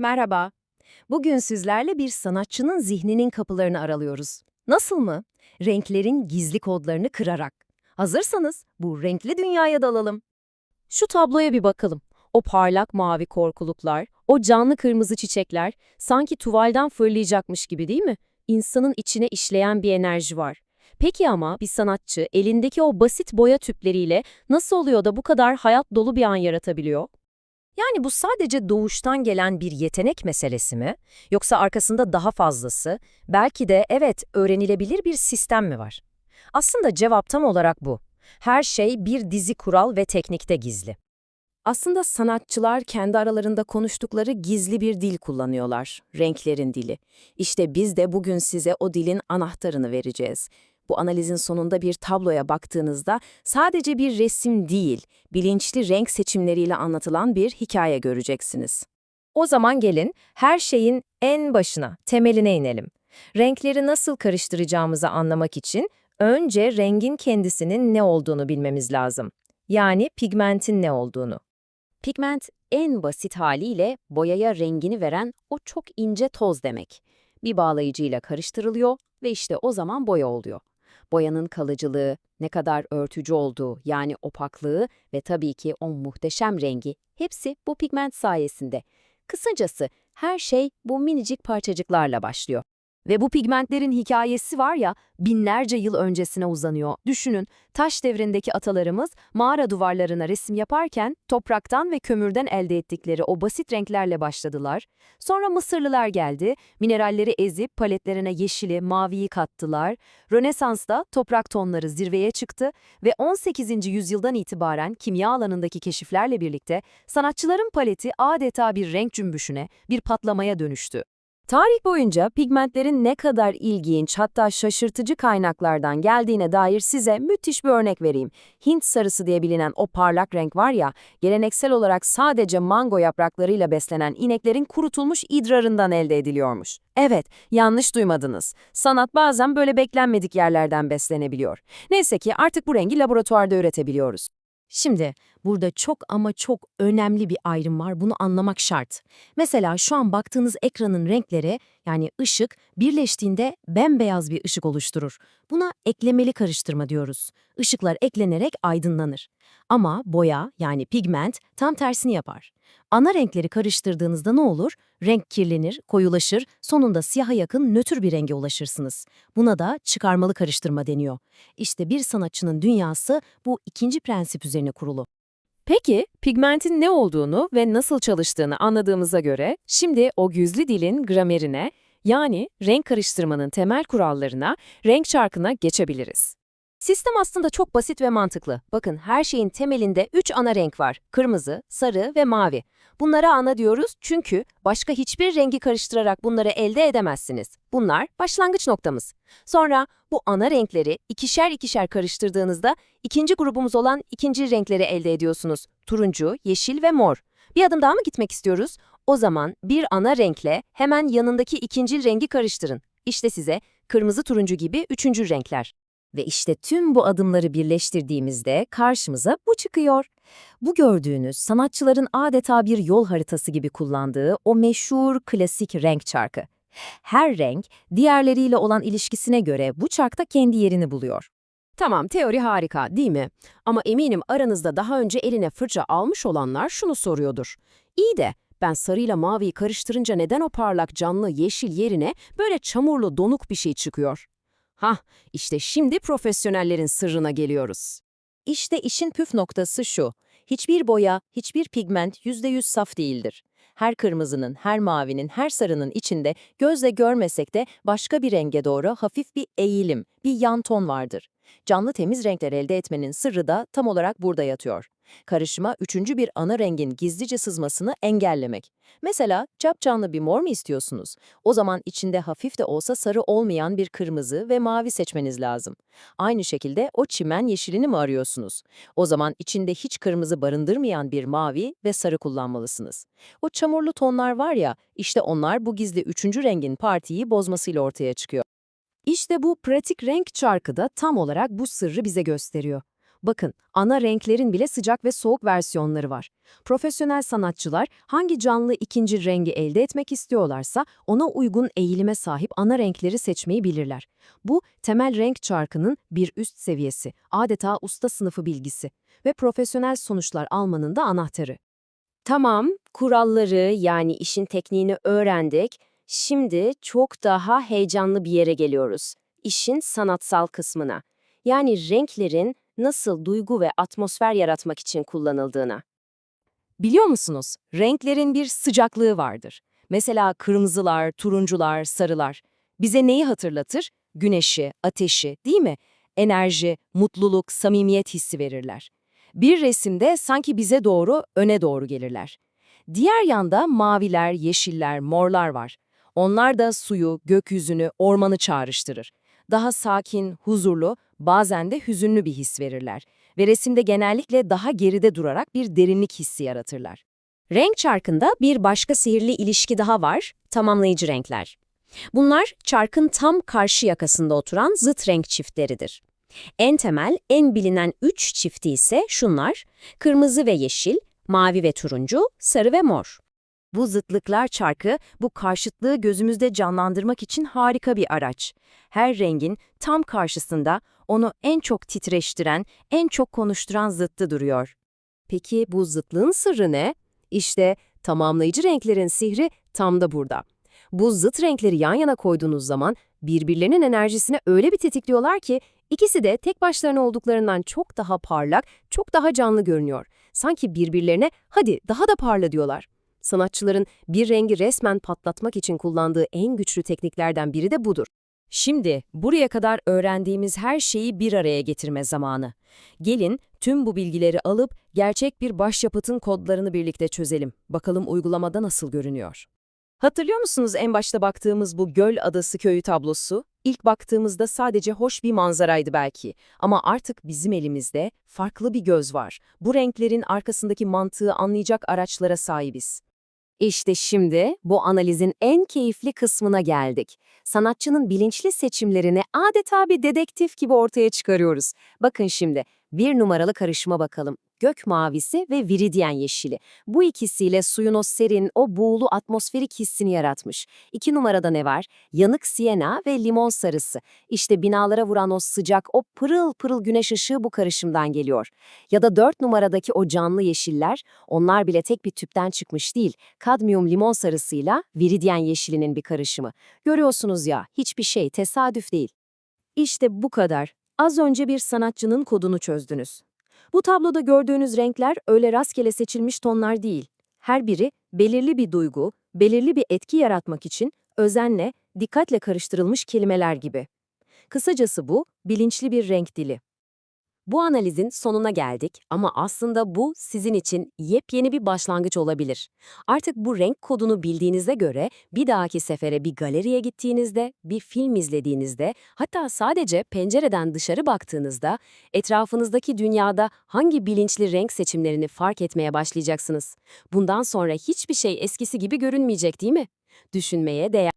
Merhaba. Bugün sizlerle bir sanatçının zihninin kapılarını aralıyoruz. Nasıl mı? Renklerin gizli kodlarını kırarak. Hazırsanız bu renkli dünyaya dalalım. Şu tabloya bir bakalım. O parlak mavi korkuluklar, o canlı kırmızı çiçekler sanki tuvalden fırlayacakmış gibi değil mi? İnsanın içine işleyen bir enerji var. Peki ama bir sanatçı elindeki o basit boya tüpleriyle nasıl oluyor da bu kadar hayat dolu bir an yaratabiliyor? Yani bu sadece doğuştan gelen bir yetenek meselesi mi? Yoksa arkasında daha fazlası, belki de evet öğrenilebilir bir sistem mi var? Aslında cevap tam olarak bu. Her şey bir dizi kural ve teknikte gizli. Aslında sanatçılar kendi aralarında konuştukları gizli bir dil kullanıyorlar, renklerin dili. İşte biz de bugün size o dilin anahtarını vereceğiz. Bu analizin sonunda bir tabloya baktığınızda sadece bir resim değil, bilinçli renk seçimleriyle anlatılan bir hikaye göreceksiniz. O zaman gelin her şeyin en başına, temeline inelim. Renkleri nasıl karıştıracağımızı anlamak için önce rengin kendisinin ne olduğunu bilmemiz lazım. Yani pigmentin ne olduğunu. Pigment en basit haliyle boyaya rengini veren o çok ince toz demek. Bir bağlayıcıyla karıştırılıyor ve işte o zaman boya oluyor. Boyanın kalıcılığı, ne kadar örtücü olduğu yani opaklığı ve tabii ki o muhteşem rengi hepsi bu pigment sayesinde. Kısacası her şey bu minicik parçacıklarla başlıyor. Ve bu pigmentlerin hikayesi var ya binlerce yıl öncesine uzanıyor. Düşünün taş devrindeki atalarımız mağara duvarlarına resim yaparken topraktan ve kömürden elde ettikleri o basit renklerle başladılar. Sonra Mısırlılar geldi, mineralleri ezip paletlerine yeşili, maviyi kattılar. Rönesans'ta toprak tonları zirveye çıktı ve 18. yüzyıldan itibaren kimya alanındaki keşiflerle birlikte sanatçıların paleti adeta bir renk cümbüşüne, bir patlamaya dönüştü. Tarih boyunca pigmentlerin ne kadar ilginç hatta şaşırtıcı kaynaklardan geldiğine dair size müthiş bir örnek vereyim. Hint sarısı diye bilinen o parlak renk var ya, geleneksel olarak sadece mango yapraklarıyla beslenen ineklerin kurutulmuş idrarından elde ediliyormuş. Evet, yanlış duymadınız. Sanat bazen böyle beklenmedik yerlerden beslenebiliyor. Neyse ki artık bu rengi laboratuvarda üretebiliyoruz. Şimdi burada çok ama çok önemli bir ayrım var. Bunu anlamak şart. Mesela şu an baktığınız ekranın renkleri yani ışık birleştiğinde bembeyaz bir ışık oluşturur. Buna eklemeli karıştırma diyoruz. Işıklar eklenerek aydınlanır. Ama boya yani pigment tam tersini yapar. Ana renkleri karıştırdığınızda ne olur? Renk kirlenir, koyulaşır, sonunda siyaha yakın nötr bir renge ulaşırsınız. Buna da çıkarmalı karıştırma deniyor. İşte bir sanatçının dünyası bu ikinci prensip üzerine kurulu. Peki, pigmentin ne olduğunu ve nasıl çalıştığını anladığımıza göre, şimdi o güzlü dilin gramerine, yani renk karıştırmanın temel kurallarına, renk çarkına geçebiliriz. Sistem aslında çok basit ve mantıklı. Bakın her şeyin temelinde üç ana renk var. Kırmızı, sarı ve mavi. Bunlara ana diyoruz çünkü başka hiçbir rengi karıştırarak bunları elde edemezsiniz. Bunlar başlangıç noktamız. Sonra bu ana renkleri ikişer ikişer karıştırdığınızda ikinci grubumuz olan ikinci renkleri elde ediyorsunuz. Turuncu, yeşil ve mor. Bir adım daha mı gitmek istiyoruz? O zaman bir ana renkle hemen yanındaki ikinci rengi karıştırın. İşte size kırmızı turuncu gibi üçüncü renkler. Ve işte tüm bu adımları birleştirdiğimizde karşımıza bu çıkıyor. Bu gördüğünüz sanatçıların adeta bir yol haritası gibi kullandığı o meşhur klasik renk çarkı. Her renk diğerleriyle olan ilişkisine göre bu çarkta kendi yerini buluyor. Tamam, teori harika değil mi? Ama eminim aranızda daha önce eline fırça almış olanlar şunu soruyordur. İyi de ben sarıyla maviyi karıştırınca neden o parlak canlı yeşil yerine böyle çamurlu donuk bir şey çıkıyor? Hah, işte şimdi profesyonellerin sırrına geliyoruz. İşte işin püf noktası şu. Hiçbir boya, hiçbir pigment %100 saf değildir. Her kırmızının, her mavinin, her sarının içinde gözle görmesek de başka bir renge doğru hafif bir eğilim, bir yan ton vardır. Canlı temiz renkler elde etmenin sırrı da tam olarak burada yatıyor. Karışıma üçüncü bir ana rengin gizlice sızmasını engellemek. Mesela capcanlı bir mor mu istiyorsunuz? O zaman içinde hafif de olsa sarı olmayan bir kırmızı ve mavi seçmeniz lazım. Aynı şekilde o çimen yeşilini mi arıyorsunuz? O zaman içinde hiç kırmızı barındırmayan bir mavi ve sarı kullanmalısınız. O çamurlu tonlar var ya, işte onlar bu gizli üçüncü rengin partiyi bozmasıyla ortaya çıkıyor. İşte bu pratik renk çarkı da tam olarak bu sırrı bize gösteriyor. Bakın, ana renklerin bile sıcak ve soğuk versiyonları var. Profesyonel sanatçılar hangi canlı ikinci rengi elde etmek istiyorlarsa ona uygun eğilime sahip ana renkleri seçmeyi bilirler. Bu, temel renk çarkının bir üst seviyesi, adeta usta sınıfı bilgisi ve profesyonel sonuçlar almanın da anahtarı. Tamam, kuralları yani işin tekniğini öğrendik. Şimdi çok daha heyecanlı bir yere geliyoruz. İşin sanatsal kısmına. Yani renklerin nasıl duygu ve atmosfer yaratmak için kullanıldığına. Biliyor musunuz, renklerin bir sıcaklığı vardır. Mesela kırmızılar, turuncular, sarılar. Bize neyi hatırlatır? Güneşi, ateşi, değil mi? Enerji, mutluluk, samimiyet hissi verirler. Bir resimde sanki bize doğru, öne doğru gelirler. Diğer yanda maviler, yeşiller, morlar var. Onlar da suyu, gökyüzünü, ormanı çağrıştırır. Daha sakin, huzurlu, bazen de hüzünlü bir his verirler ve resimde genellikle daha geride durarak bir derinlik hissi yaratırlar. Renk çarkında bir başka sihirli ilişki daha var, tamamlayıcı renkler. Bunlar çarkın tam karşı yakasında oturan zıt renk çiftleridir. En temel, en bilinen üç çifti ise şunlar, kırmızı ve yeşil, mavi ve turuncu, sarı ve mor. Bu zıtlıklar çarkı, bu karşıtlığı gözümüzde canlandırmak için harika bir araç. Her rengin tam karşısında onu en çok titreştiren, en çok konuşturan zıttı duruyor. Peki bu zıtlığın sırrı ne? İşte tamamlayıcı renklerin sihri tam da burada. Bu zıt renkleri yan yana koyduğunuz zaman birbirlerinin enerjisini öyle bir tetikliyorlar ki ikisi de tek başlarına olduklarından çok daha parlak, çok daha canlı görünüyor. Sanki birbirlerine hadi daha da parla diyorlar. Sanatçıların bir rengi resmen patlatmak için kullandığı en güçlü tekniklerden biri de budur. Şimdi buraya kadar öğrendiğimiz her şeyi bir araya getirme zamanı. Gelin tüm bu bilgileri alıp gerçek bir başyapıtın kodlarını birlikte çözelim. Bakalım uygulamada nasıl görünüyor. Hatırlıyor musunuz en başta baktığımız bu Göl Adası köyü tablosu? İlk baktığımızda sadece hoş bir manzaraydı belki ama artık bizim elimizde farklı bir göz var. Bu renklerin arkasındaki mantığı anlayacak araçlara sahibiz. İşte şimdi bu analizin en keyifli kısmına geldik. Sanatçının bilinçli seçimlerini adeta bir dedektif gibi ortaya çıkarıyoruz. Bakın şimdi bir numaralı karışıma bakalım. Gök mavisi ve viridyen yeşili. Bu ikisiyle suyun o serin, o buğulu atmosferik hissini yaratmış. İki numarada ne var? Yanık siyena ve limon sarısı. İşte binalara vuran o sıcak, o pırıl pırıl güneş ışığı bu karışımdan geliyor. Ya da dört numaradaki o canlı yeşiller, onlar bile tek bir tüpten çıkmış değil. Kadmiyum limon sarısıyla viridyen yeşilinin bir karışımı. Görüyorsunuz ya, hiçbir şey tesadüf değil. İşte bu kadar. Az önce bir sanatçının kodunu çözdünüz. Bu tabloda gördüğünüz renkler öyle rastgele seçilmiş tonlar değil. Her biri belirli bir duygu, belirli bir etki yaratmak için özenle, dikkatle karıştırılmış kelimeler gibi. Kısacası bu, bilinçli bir renk dili. Bu analizin sonuna geldik ama aslında bu sizin için yepyeni bir başlangıç olabilir. Artık bu renk kodunu bildiğinize göre bir dahaki sefere bir galeriye gittiğinizde, bir film izlediğinizde, hatta sadece pencereden dışarı baktığınızda etrafınızdaki dünyada hangi bilinçli renk seçimlerini fark etmeye başlayacaksınız. Bundan sonra hiçbir şey eskisi gibi görünmeyecek değil mi? Düşünmeye değer.